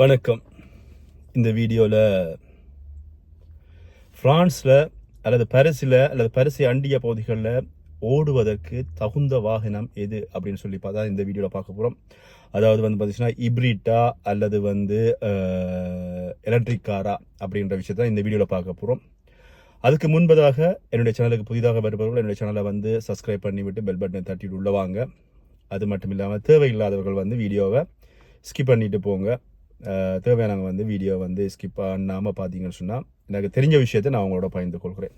வணக்கம். இந்த வீடியோவில் ஃப்ரான்ஸில் அல்லது பரிசில் அல்லது பரிசை அண்டிய பகுதிகளில் ஓடுவதற்கு தகுந்த வாகனம் எது அப்படின்னு சொல்லி பார்த்தா இந்த வீடியோவில் பார்க்க போகிறோம் அதாவது வந்து பார்த்திங்கன்னா இப்ரிட்டா அல்லது வந்து எலக்ட்ரிக் காரா அப்படின்ற விஷயத்த இந்த வீடியோவில் பார்க்க போகிறோம் அதுக்கு முன்பதாக என்னுடைய சேனலுக்கு புதிதாக வருபவர்கள் என்னுடைய சேனலை வந்து சப்ஸ்கிரைப் பண்ணிவிட்டு பெல் பட்டனை தட்டிட்டு உள்ளவாங்க அது மட்டும் இல்லாமல் தேவையில்லாதவர்கள் வந்து வீடியோவை ஸ்கிப் பண்ணிட்டு போங்க. அஹ் தேவையானவங்க வந்து வீடியோ வந்து ஸ்கிப் பண்ணாமல் பார்த்தீங்கன்னு சொன்னால் எனக்கு தெரிஞ்ச விஷயத்தை நான் அவங்களோட பகிர்ந்து கொள்கிறேன்.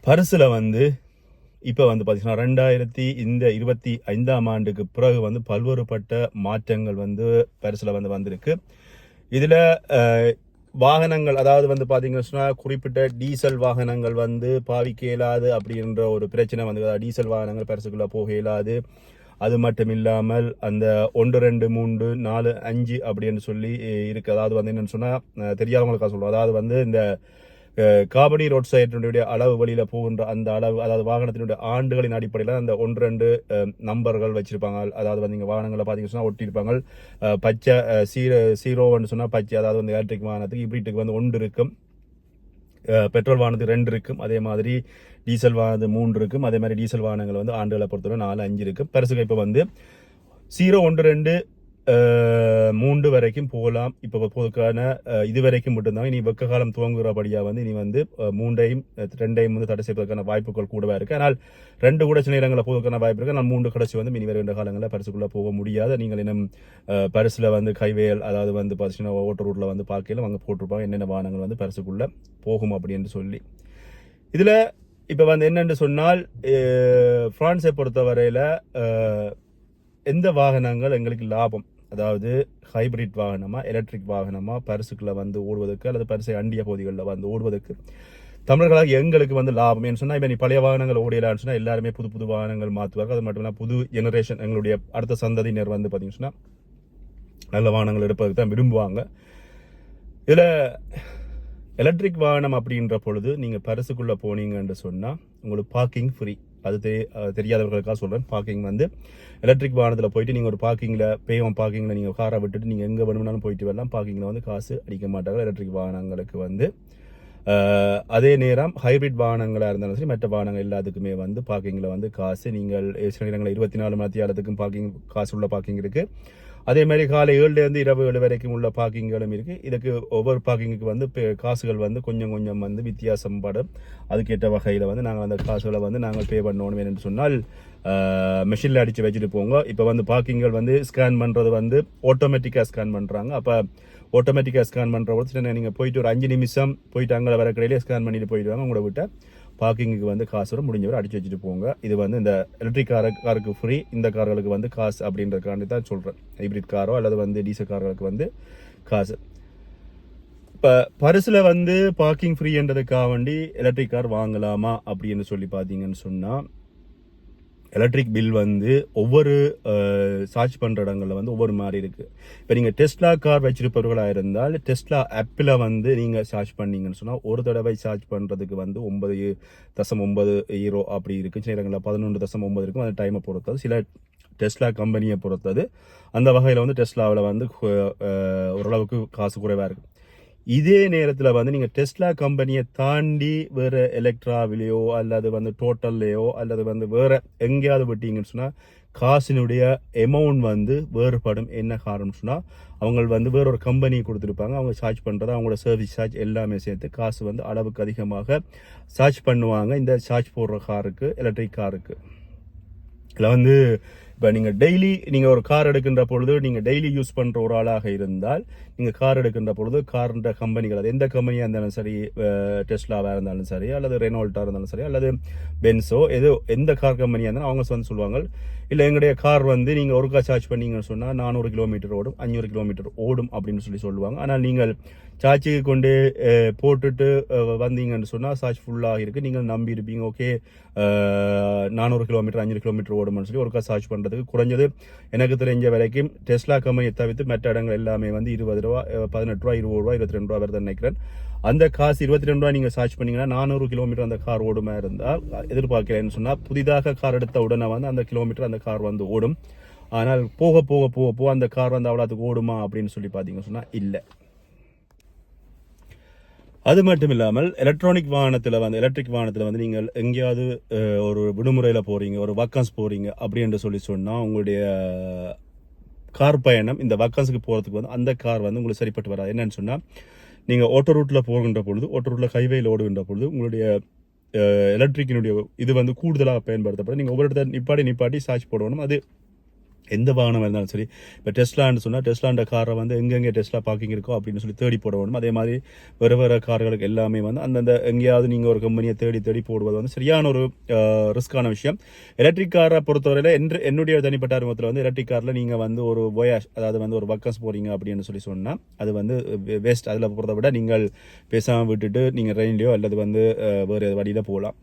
பரிசில் வந்து இப்போ வந்து பார்த்திங்கன்னா ரெண்டாயிரத்தி இந்த இருபத்தி ஐந்தாம் ஆண்டுக்கு பிறகு வந்து பல்வேறுபட்ட மாற்றங்கள் வந்து பரிசில் வந்து வந்திருக்கு. இதில் வாகனங்கள் அதாவது வந்து பார்த்தீங்கன்னு சொன்னால் குறிப்பிட்ட டீசல் வாகனங்கள் வந்து பாவிக்க இயலாது அப்படின்ற ஒரு பிரச்சனை வந்து டீசல் வாகனங்கள் பரிசுக்குள்ளே போக இயலாது. அது மட்டும் இல்லாமல் அந்த ஒன்று ரெண்டு மூன்று நாலு அஞ்சு அப்படின்னு சொல்லி இருக்கு. அதாவது வந்து என்னன்னு சொன்னால் தெரியாதவங்களுக்காக சொல்லுவோம் அதாவது வந்து இந்த காபடி ரோட் சைடினுடைய அளவு வழியில் போகின்ற அந்த அளவு அதாவது வாகனத்தினுடைய ஆண்டுகளின் அடிப்படையில் அந்த ஒன்று ரெண்டு நம்பர்கள் வச்சிருப்பாங்க. அதாவது வந்து இங்கே வாகனங்களை பார்த்தீங்கன்னு சொன்னால் ஒட்டியிருப்பாங்க. பச்சை சீரோ சீரோன்னு சொன்னால் பச்சை அதாவது வந்து எலக்ட்ரிக் வாகனத்துக்கு இப்ரிட்டுக்கு வந்து ஒன்று இருக்கும். பெட்ரோல் வாகனத்துக்கு ரெண்டு இருக்கும். அதே மாதிரி டீசல் வாகனம் மூன்று இருக்கும். அதே மாதிரி டீசல் வாகனங்கள் வந்து ஆண்டுகளை பொறுத்தவரை நாலு அஞ்சு இருக்கும். பெருசுக்கு இப்போ வந்து ஜீரோ ஒன்று ரெண்டு மூன்று வரைக்கும் போகலாம். இப்போ போதுக்கான இது வரைக்கும் மட்டும்தான் இனி வெக்க காலம் துவங்குகிறபடியாக வந்து இனி வந்து மூன்றையும் ரெண்டையும் வந்து தடை செய்வதற்கான வாய்ப்புகள் கூடவே இருக்குது ஆனால் ரெண்டு கூட சில இடங்களில் போவதற்கான வாய்ப்பு இருக்குது ஆனால் மூன்று கடைசி வந்து இனி வருகின்ற காலங்களில் பரிசுக்குள்ளே போக முடியாது. நீங்கள் இன்னும் பரிசில் வந்து கைவேல் அதாவது வந்து பார்த்தீங்கன்னா ஓட்டர் ரூட்டில் வந்து பார்க்கல அங்கே போட்டிருப்பாங்க. என்னென்ன வாகனங்கள் வந்து பரிசுக்குள்ளே போகும் அப்படின்னு சொல்லி. இதில் இப்போ வந்து என்னென்று சொன்னால் ஃப்ரான்ஸை பொறுத்தவரையில் எந்த வாகனங்கள் எங்களுக்கு லாபம்? அதாவது ஹைபிரிட் வாகனமாக எலக்ட்ரிக் வாகனமாக பரிசுக்குள்ள வந்து ஓடுவதற்கு அல்லது பரிசை அண்டிய பகுதிகளில் வந்து ஓடுவதற்கு. தமிழர்களாக எங்களுக்கு வந்து லாபம். ஏன்னு சொன்னால் இப்போ நீ பழைய வாகனங்கள் ஓடியலான்னு சொன்னால் எல்லாருமே புது புது வாகனங்கள் மாற்றுவாங்க அது மட்டும் இல்லாமல் புது ஜெனரேஷன் எங்களுடைய அடுத்த சந்ததியினர் வந்து பார்த்தீங்கன்னா நல்ல வாகனங்கள் எடுப்பதற்கு தான் விரும்புவாங்க. இதில் எலக்ட்ரிக் வாகனம் அப்படின்ற பொழுது நீங்கள் பரிசுக்குள்ளே போனீங்கன்னு சொன்னால் உங்களுக்கு பார்க்கிங் ஃப்ரீ அது தெ தெரியாதவர்களுக்காக சொல்கிறேன் பார்க்கிங் வந்து எலக்ட்ரிக் வாகனத்தில் போயிட்டு நீங்கள் ஒரு பார்க்கிங்கில் பேவம் பார்க்கிங்கில் நீங்கள் காரை விட்டுட்டு நீங்கள் எங்கே வேணும்னாலும் போயிட்டு வரலாம். பார்க்கிங்கில் வந்து காசு அடிக்க மாட்டாங்க. எலக்ட்ரிக் வாகனங்களுக்கு வந்து அதே நேரம் ஹைபிரிட் வாகனங்களாக இருந்தாலும் சரி மற்ற வாகனங்கள் எல்லாத்துக்குமே வந்து பார்க்கிங்கில் வந்து காசு. நீங்கள் சில நேரங்களில் இருபத்தி நாலு மணி நேரத்துக்கும் பார்க்கிங் காசு உள்ள பார்க்கிங் இருக்குது அதே மாதிரி காலை ஏழுலேருந்து இரவு ஏழு வரைக்கும் உள்ள பார்க்கிங்களும் இருக்குது இதுக்கு ஒவ்வொரு பார்க்கிங்குக்கு வந்து காசுகள் வந்து கொஞ்சம் கொஞ்சம் வந்து வித்தியாசம் படும். அதுக்கேற்ற வகையில் வந்து நாங்கள் அந்த காசுகளை வந்து நாங்கள் பே பண்ணணும் என்று சொன்னால் மெஷினில் அடித்து வச்சுட்டு போங்க. இப்போ வந்து பார்க்கிங்கள் வந்து ஸ்கேன் பண்ணுறது வந்து ஆட்டோமேட்டிக்காக ஸ்கேன் பண்ணுறாங்க அப்போ ஆட்டோமேட்டிக்காக ஸ்கேன் பண்ணுற போது நீங்கள் போயிட்டு ஒரு அஞ்சு நிமிஷம் போயிட்டு அங்கே வர கடையிலே ஸ்கேன் பண்ணிட்டு போயிடுவாங்க உங்களை விட்ட. பார்க்கிங்குக்கு வந்து காசு வரும். முடிஞ்சவரை அடிச்சு வச்சுட்டு போங்க. இது வந்து இந்த எலக்ட்ரிக் கார காருக்கு ஃப்ரீ இந்த கார்களுக்கு வந்து காசு அப்படின்றதுக்காண்டி தான் சொல்கிறேன் ஹைப்ரிட் காரோ அல்லது வந்து டீசல் கார்களுக்கு வந்து காசு. இப்போ பரிசில் வந்து பார்க்கிங் ஃப்ரீன்றதுக்காக வேண்டி எலக்ட்ரிக் கார் வாங்கலாமா அப்படின்னு சொல்லி பார்த்தீங்கன்னு சொன்னால் எலக்ட்ரிக் பில் வந்து ஒவ்வொரு சார்ஜ் பண்ணுற இடங்களில் வந்து ஒவ்வொரு மாதிரி இருக்குது இப்போ நீங்கள் டெஸ்ட்லா கார் வச்சிருப்பவர்களாக இருந்தால் டெஸ்ட்லா ஆப்பில் வந்து நீங்கள் சார்ஜ் பண்ணீங்கன்னு சொன்னால் ஒரு தடவை சார்ஜ் பண்ணுறதுக்கு வந்து ஒன்பது தசம் ஒன்பது ஈரோ அப்படி இருக்குது சில இடங்களில் பதினொன்று தசம் ஒன்பது இருக்கும். அந்த டைமை பொறுத்தது. சில டெஸ்லா கம்பெனியை பொறுத்தது. அந்த வகையில் வந்து டெஸ்லாவில் வந்து ஓரளவுக்கு காசு குறைவாக இருக்குது இதே நேரத்தில் வந்து நீங்கள் டெஸ்லா கம்பெனியை தாண்டி வேறு எலக்ட்ராவிலேயோ அல்லது வந்து டோட்டல்லையோ அல்லது வந்து வேறு எங்கேயாவது விட்டீங்கன்னு சொன்னால் காசினுடைய எமௌண்ட் வந்து வேறுபடும். என்ன காரணம் சொன்னால் அவங்க வந்து வேற ஒரு கம்பெனி கொடுத்துருப்பாங்க. அவங்க சார்ஜ் பண்ணுறது அவங்களோட சர்வீஸ் சார்ஜ் எல்லாமே சேர்த்து காசு வந்து அளவுக்கு அதிகமாக சார்ஜ் பண்ணுவாங்க. இந்த சார்ஜ் போடுற காருக்கு எலக்ட்ரிக் காருக்கு இதில் வந்து இப்போ நீங்கள் டெய்லி நீங்கள் ஒரு கார் எடுக்கின்ற பொழுது நீங்கள் டெய்லி யூஸ் பண்ணுற ஒரு ஆளாக இருந்தால் நீங்கள் கார் எடுக்கின்ற பொழுது கார்ன்ற கம்பெனிகள் அது எந்த கம்பெனியாக இருந்தாலும் சரி டெஸ்லாவாக இருந்தாலும் சரி அல்லது ரெனால்ட்டாக இருந்தாலும் சரி அல்லது பென்ஸோ ஏதோ எந்த கார் கம்பெனியாக இருந்தாலும் அவங்க வந்து சொல்லுவாங்க இல்லை எங்களுடைய கார் வந்து நீங்கள் ஒருக்கா சார்ஜ் பண்ணீங்கன்னு சொன்னால் நானூறு கிலோமீட்டர் ஓடும் அஞ்சூறு கிலோமீட்டர் ஓடும் அப்படின்னு சொல்லி சொல்லுவாங்க. ஆனால் நீங்கள் சார்ஜுக்கு கொண்டு போட்டுட்டு வந்தீங்கன்னு சொன்னால் சார்ஜ் ஃபுல்லாக இருக்குது நீங்கள் நம்பி இருப்பீங்க ஓகே நானூறு கிலோமீட்டர் அஞ்சூறு கிலோமீட்டர் ஓடும்னு சொல்லி ஒருக்கா சார்ஜ் பண்ணுறதுக்கு குறைஞ்சது. எனக்கு தெரிஞ்ச வரைக்கும் டெஸ்லா கம்பெனியை தவிர்த்து மற்ற இடங்கள் எல்லாமே வந்து இருபது ரூபா பதினெட்டு ரூபா இருபது ரூபா இருபத்தி ரெண்டு ரூபா வருதுன்னு நினைக்கிறேன். அந்த காசு இருபத்தி ரெண்டு ரூபா நீங்கள் சார்ஜ் பண்ணீங்கன்னா நானூறு கிலோமீட்டர் அந்த கார் ஓடுமா இருந்தால் எதிர்பார்க்கிறேன்னு சொன்னால் புதிதாக கார் எடுத்த உடனே வந்து அந்த கிலோமீட்டர் அந்த கார் வந்து ஓடும். ஆனால் போக போக போக போக அந்த கார் வந்து அவ்வளோத்துக்கு ஓடுமா அப்படின்னு சொல்லி பார்த்தீங்கன்னு சொன்னால் இல்லை. அது மட்டும் இல்லாமல் எலக்ட்ரானிக் வாகனத்தில் வந்து எலக்ட்ரிக் வாகனத்தில் வந்து நீங்கள் எங்கேயாவது ஒரு விடுமுறையில் போகிறீங்க ஒரு வக்கன்ஸ் போகிறீங்க அப்படின்னு சொல்லி சொன்னால் உங்களுடைய கார் பயணம் இந்த வக்கன்ஸுக்கு போகிறதுக்கு வந்து அந்த கார் வந்து உங்களுக்கு சரிப்பட்டு வராது. என்னென்னு சொன்னால் நீங்கள் ஓட்டோ ரூட்டில் போகின்ற பொழுது ஓட்டோ ரூட்டில் ஹைவேயில் ஓடுகின்ற பொழுது உங்களுடைய எலக்ட்ரிக்கினுடைய இது வந்து கூடுதலாக பயன்படுத்தப்படும். நீங்கள் ஒவ்வொரு இடத்த நிப்பாட்டி நிப்பாட்டி சார்ஜ் போடணும். அது எந்த வாகனம் இருந்தாலும் சரி இப்போ டெஸ்லான்னு சொன்னால் டெஸ்லாண்ட காரை வந்து எங்கெங்கே டெஸ்லா பார்க்கிங் இருக்கோ அப்படின்னு சொல்லி தேடி போட வேணும். அதே மாதிரி வேறு வேறு கார்களுக்கு எல்லாமே வந்து அந்தந்த எங்கேயாவது நீங்கள் ஒரு கம்பெனியை தேடி தேடி போடுவது வந்து சரியான ஒரு ரிஸ்க்கான விஷயம். எலக்ட்ரிக் காரை பொறுத்தவரையில் என்று என்னுடைய தனிப்பட்ட அனுபவத்தில் வந்து எலக்ட்ரிக் காரில் நீங்கள் வந்து ஒரு voyage அதாவது வந்து ஒரு வக்கஸ் போகிறீங்க அப்படின்னு சொல்லி சொன்னால் அது வந்து வேஸ்ட் அதில் போகிறத விட நீங்கள் பேசாமல் விட்டுட்டு நீங்கள் ட்ரெயின்லையோ அல்லது வந்து வேறு வழியில் போகலாம்.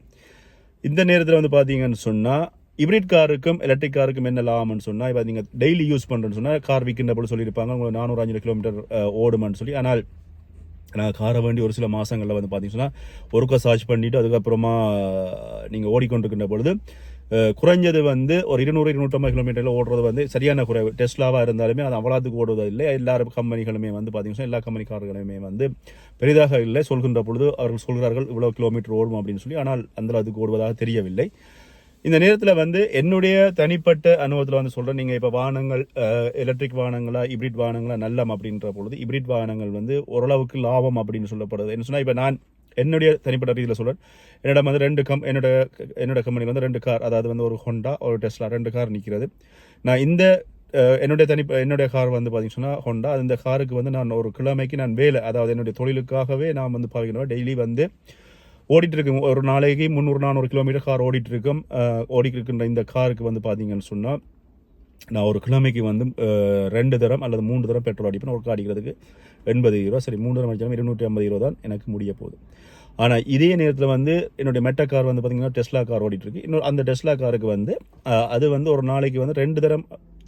இந்த நேரத்தில் வந்து பார்த்தீங்கன்னு சொன்னால் ஹிப்ரிட் காருக்கும் எலக்ட்ரிக் காருக்கும் என்ன லாபம்னு சொன்னால் இப்போ நீங்கள் டெய்லி யூஸ் பண்ணுறேன்னு சொன்னால் கார் விற்கின்ற போல சொல்லியிருப்பாங்க. உங்களுக்கு நானூறு அஞ்சு கிலோமீட்டர் ஓடுமான்னு சொல்லி. ஆனால் நான் காரை வேண்டி ஒரு சில மாதங்களில் வந்து பார்த்தீங்கன்னா ஒருக்கா சார்ஜ் பண்ணிவிட்டு அதுக்கப்புறமா நீங்கள் ஓடிக்கொண்டிருக்கின்ற பொழுது குறைஞ்சது வந்து ஒரு இருநூறு இருநூற்றம்பது கிலோமீட்டரில் ஓடுறது வந்து சரியான குறைவு. டெஸ்லாவாக இருந்தாலுமே அது அவ்வளோத்துக்கு ஓடுவது இல்லை எல்லா கம்பெனிகளுமே வந்து பார்த்தீங்கன்னா எல்லா கம்பெனி கார்களுமே வந்து பெரிதாக இல்லை. சொல்கின்ற பொழுது அவர்கள் சொல்கிறார்கள் இவ்வளோ கிலோமீட்டர் ஓடும் அப்படின்னு சொல்லி. ஆனால் அந்த அதுக்கு ஓடுவதாக தெரியவில்லை. இந்த நேரத்தில் வந்து என்னுடைய தனிப்பட்ட அனுபவத்தில் வந்து சொல்கிறேன் நீங்கள் இப்போ வாகனங்கள் எலக்ட்ரிக் வாகனங்களா ஹிப்ரிட் வாகனங்களா நல்லம் அப்படின்ற பொழுது ஹிப்ரிட் வாகனங்கள் வந்து ஓரளவுக்கு லாபம் அப்படின்னு சொல்லப்படுது. என்ன சொன்னால் இப்போ நான் என்னுடைய தனிப்பட்ட ரீதியில் சொல்கிறேன் என்னிடம் வந்து ரெண்டு கம் என்னோட என்னோட கம்பெனியில் வந்து ரெண்டு கார் அதாவது வந்து ஒரு ஹொண்டா ஒரு டெஸ்லா ரெண்டு கார் நிற்கிறது நான் இந்த என்னுடைய தனி என்னுடைய கார் வந்து பார்த்தீங்கன்னா சொன்னால் ஹொண்டா அந்த காருக்கு வந்து நான் ஒரு கிழமைக்கு நான் வேலை அதாவது என்னுடைய தொழிலுக்காகவே நான் வந்து பார்க்கணும் டெய்லி வந்து ஓடிட்டு இருக்கும் ஒரு நாளைக்கு முந்நூறு நானூறு கிலோமீட்டர் கார் ஓடிட்டு இருக்கும் ஓடிட்டு இருக்கின்ற இந்த காருக்கு வந்து பார்த்தீங்கன்னு சொன்னால் நான் ஒரு கிழமைக்கு வந்து ரெண்டு தரம் அல்லது மூன்று தரம் பெட்ரோல் அடிப்பேன். ஒரு அடிக்கிறதுக்கு எண்பது யூரோ சரி மூன்று தரம் அடித்தாலும் இருநூற்றி ஐம்பது யூரோ தான் எனக்கு முடிய போகுது. ஆனால் இதே நேரத்தில் வந்து என்னுடைய மெட்ட கார் வந்து பார்த்தீங்கன்னா டெஸ்லா கார் ஓடிட்டுருக்கு. இன்னொரு அந்த டெஸ்லா காருக்கு வந்து அது வந்து ஒரு நாளைக்கு வந்து ரெண்டு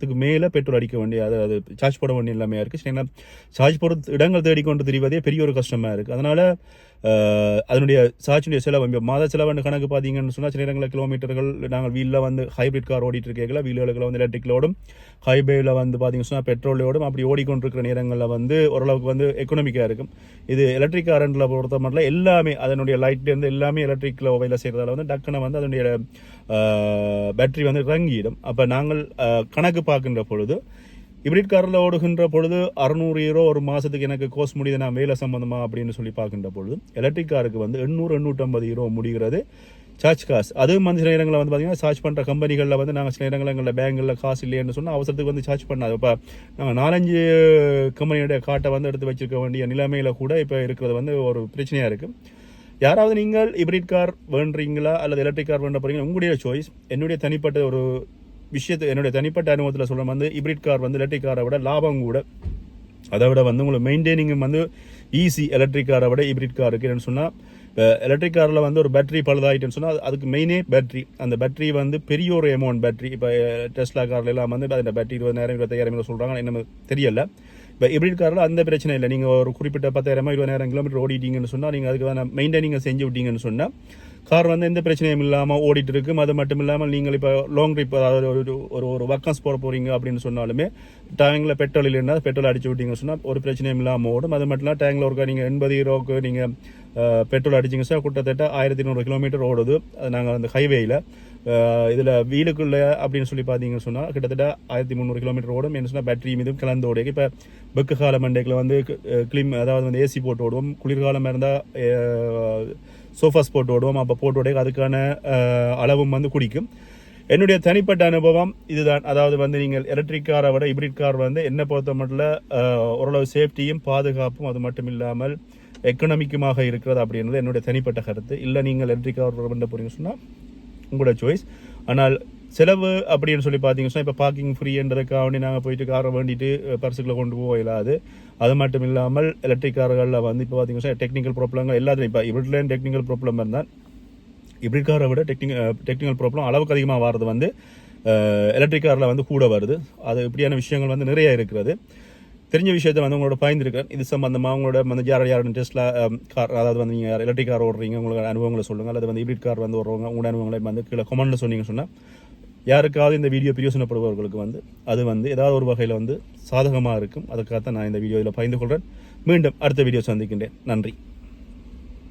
லட்சத்துக்கு மேலே பெட்ரோல் அடிக்க வேண்டிய அது அது சார்ஜ் போட வேண்டிய நிலைமையாக இருக்குது ஏன்னா சார்ஜ் போடுறது இடங்கள் தேடிக்கொண்டு திரிவதே பெரிய ஒரு கஷ்டமாக இருக்குது அதனால் அதனுடைய சார்ஜினுடைய செலவு மாத செலவுன்னு கணக்கு பார்த்தீங்கன்னு சொன்னால் சில நேரங்களில் கிலோமீட்டர்கள் நாங்கள் வீலில் வந்து ஹைபிரிட் கார் ஓடிட்டு இருக்கீங்களா வீலுகளுக்கு வந்து எலக்ட்ரிக்கலோடும் ஹைவேவில் வந்து பார்த்தீங்கன்னு சொன்னால் பெட்ரோலோடும் அப்படி ஓடிக்கொண்டிருக்கிற நேரங்களில் வந்து ஓரளவுக்கு வந்து எக்கனாமிக்காக இருக்கும். இது எலக்ட்ரிக் காரண்டில் பொறுத்த மட்டும் எல்லாமே அதனுடைய லைட்லேருந்து எல்லாமே எலக்ட்ரிக்கில் வேலை செய்கிறதால வந்து டக்குன்னு வந்து அதனுடைய பேட்டரி வந்து இறங்கிடும். அப்போ நாங்கள் கணக்கு பார்க்கின்ற பொழுது ஹிப்ரிட் காரில் ஓடுகின்ற பொழுது அறுநூறு யூரோ ஒரு மாதத்துக்கு எனக்கு கோர்ஸ் முடியுது நான் வேலை சம்மந்தமாக அப்படின்னு சொல்லி பார்க்கின்ற பொழுது எலக்ட்ரிக் காருக்கு வந்து எண்ணூறு எண்ணூற்றம்பது யூரோ முடிகிறது. சார்ஜ் காசு அதுவும் வந்து சில நேரங்களில் வந்து பார்த்தீங்கன்னா சார்ஜ் பண்ணுற கம்பெனிகளில் வந்து நாங்கள் சில நேரங்களில் எங்களில் பேங்கில் காசு இல்லைன்னு சொன்னால் அவசரத்துக்கு வந்து சார்ஜ் பண்ணாது. இப்போ நாங்கள் நாலஞ்சு கம்பெனியோட காட்டை வந்து எடுத்து வச்சிருக்க வேண்டிய நிலைமையில் கூட இப்போ இருக்கிறது வந்து ஒரு பிரச்சனையாக இருக்குது யாராவது நீங்கள் ஹிப்ரிட் கார் வேண்டுறீங்களா அல்லது எலக்ட்ரிக் கார் வேண்ட போகிறீங்களா உங்களுடைய சாய்ஸ் என்னுடைய தனிப்பட்ட ஒரு விஷயத்தை என்னுடைய தனிப்பட்ட அனுபவத்தில் சொல்ல வந்து ஹிப்ரிட் கார் வந்து எலக்ட்ரிக் காரை விட லாபம் கூட. அதை விட வந்து உங்களுக்கு மெயின்டைனிங் வந்து ஈஸி எலக்ட்ரிக் காரை விட ஹிப்ரிட் காருக்கு என்னென்னு சொன்னால் இப்போ எலக்ட்ரிக் காரில் வந்து ஒரு பேட்டரி பழுதாகிட்டேன்னு சொன்னால் அதுக்கு மெயினே பேட்டரி அந்த பேட்டரி வந்து பெரிய ஒரு அமௌண்ட் பேட்டரி இப்போ டெஸ்லா கார்ல எல்லாம் வந்து அந்த பேட்டரி இருபதாயிரம் இருபத்தாயிரம் சொல்கிறாங்க என்ன தெரியல. இப்போ எப்படி காரில் அந்த பிரச்சனை இல்லை நீங்கள் ஒரு குறிப்பிட்ட பத்தாயிரமா இருபதாயிரம் கிலோமீட்டர் ஓடிட்டீங்கன்னு சொன்னால் நீங்கள் அதுக்கு மெயின்டைனிங்கை செஞ்சு விட்டீங்கன்னு சொன்னால் கார் வந்து எந்த பிரச்சனையும் இல்லாமல் ஓடிட்டு இருக்கும் அது மட்டும் இல்லாமல் நீங்கள் இப்போ லாங் ட்ரிப் அதாவது ஒரு ஒரு ஒரு வக்கன்ஸ் போட போகிறீங்க அப்படின்னு சொன்னாலுமே டேங்கில் பெட்ரோல் இல்லைன்னா பெட்ரோல் அடிச்சு விட்டீங்கன்னு சொன்னால் ஒரு பிரச்சனையும் இல்லாமல் ஓடும் அது மட்டும் இல்லாமல் டேங்கில் ஒரு நீங்கள் எண்பது ஹீரோக்கு நீங்கள் பெட்ரோல் அடிச்சிங்க சார். கிட்டத்தட்ட ஆயிரத்தி நூறு கிலோமீட்டர் ஓடுது. அது நாங்கள் அந்த ஹைவேயில் இதில் வீலுக்குள்ள அப்படின்னு சொல்லி பார்த்தீங்கன்னு சொன்னால் கிட்டத்தட்ட ஆயிரத்தி முந்நூறு கிலோமீட்டர் ஓடும். என்ன சொன்னால் பேட்டரி மீதும் கலந்து ஓடி இப்போ வெக்கு கால மண்டேக்கில் வந்து கிளிம் அதாவது வந்து ஏசி போட்டு ஓடுவோம். குளிர்காலமாக இருந்தால் சோஃபாஸ் போட்டு ஓடுவோம். அப்போ போட்டு ஓடைய அதுக்கான அளவும் வந்து குடிக்கும். என்னுடைய தனிப்பட்ட அனுபவம் இதுதான். அதாவது வந்து நீங்கள் எலக்ட்ரிக் காரை விட ஹிப்ரிட் கார் வந்து என்னை பொறுத்த மட்டும் ஓரளவு சேஃப்டியும் பாதுகாப்பும் அது மட்டும் இல்லாமல் எக்கனாமிக்குமாக இருக்கிறது அப்படின்றது என்னுடைய தனிப்பட்ட கருத்து. இல்லை நீங்கள் எலக்ட்ரிக் கார் பண்ண போகிறீங்கன்னு சொன்னால் உங்களோட சாய்ஸ் ஆனால் செலவு அப்படின்னு சொல்லி பார்த்தீங்கன்னா இப்போ பார்க்கிங் ஃப்ரீன்றதுக்காக வேண்டி நாங்கள் போயிட்டு காரை வேண்டிட்டு பர்சுக்குள்ள கொண்டு போக இல்லாது அது மட்டும் இல்லாமல் எலக்ட்ரிக் கார்களில் வந்து இப்போ பார்த்தீங்கன்னா டெக்னிக்கல் ப்ராப்ளங்கள் எல்லாத்துலையும் இப்போ இவட்லேயும் டெக்னிக்கல் ப்ராப்ளம் இருந்தால் இப்படி காரை விட டெக்னிக் டெக்னிக்கல் ப்ராப்ளம் அளவுக்கு அதிகமாக வர்றது வந்து எலக்ட்ரிக் காரில் வந்து கூட வருது. அது இப்படியான விஷயங்கள் வந்து நிறைய இருக்கிறது. தெரிஞ்ச விஷயத்த வந்து உங்களோட பயந்துருக்கேன் இது சம்பந்தமாக உங்களோட வந்து யார் யார் டெஸ்ட்டில் கார் um, அதாவது வந்து நீங்கள் எலக்ட்ரிக் கார் ஓடுறீங்க உங்களுக்கு அனுபவங்களை சொல்லுங்கள் அல்லது வந்து ஹிப்ரிட் கார் வந்து ஓடுறவங்க உங்களோட அனுபவங்களை வந்து கீழே கமெண்ட்ல சொன்னீங்க சொன்னால் யாருக்காவது இந்த வீடியோ பிரயோசனப்படுபவர்களுக்கு வந்து அது வந்து ஏதாவது ஒரு வகையில் வந்து சாதகமாக இருக்கும். அதுக்காக தான் நான் இந்த வீடியோவில் பகிர்ந்து கொள்கிறேன் மீண்டும் அடுத்த வீடியோ சந்திக்கின்றேன். நன்றி.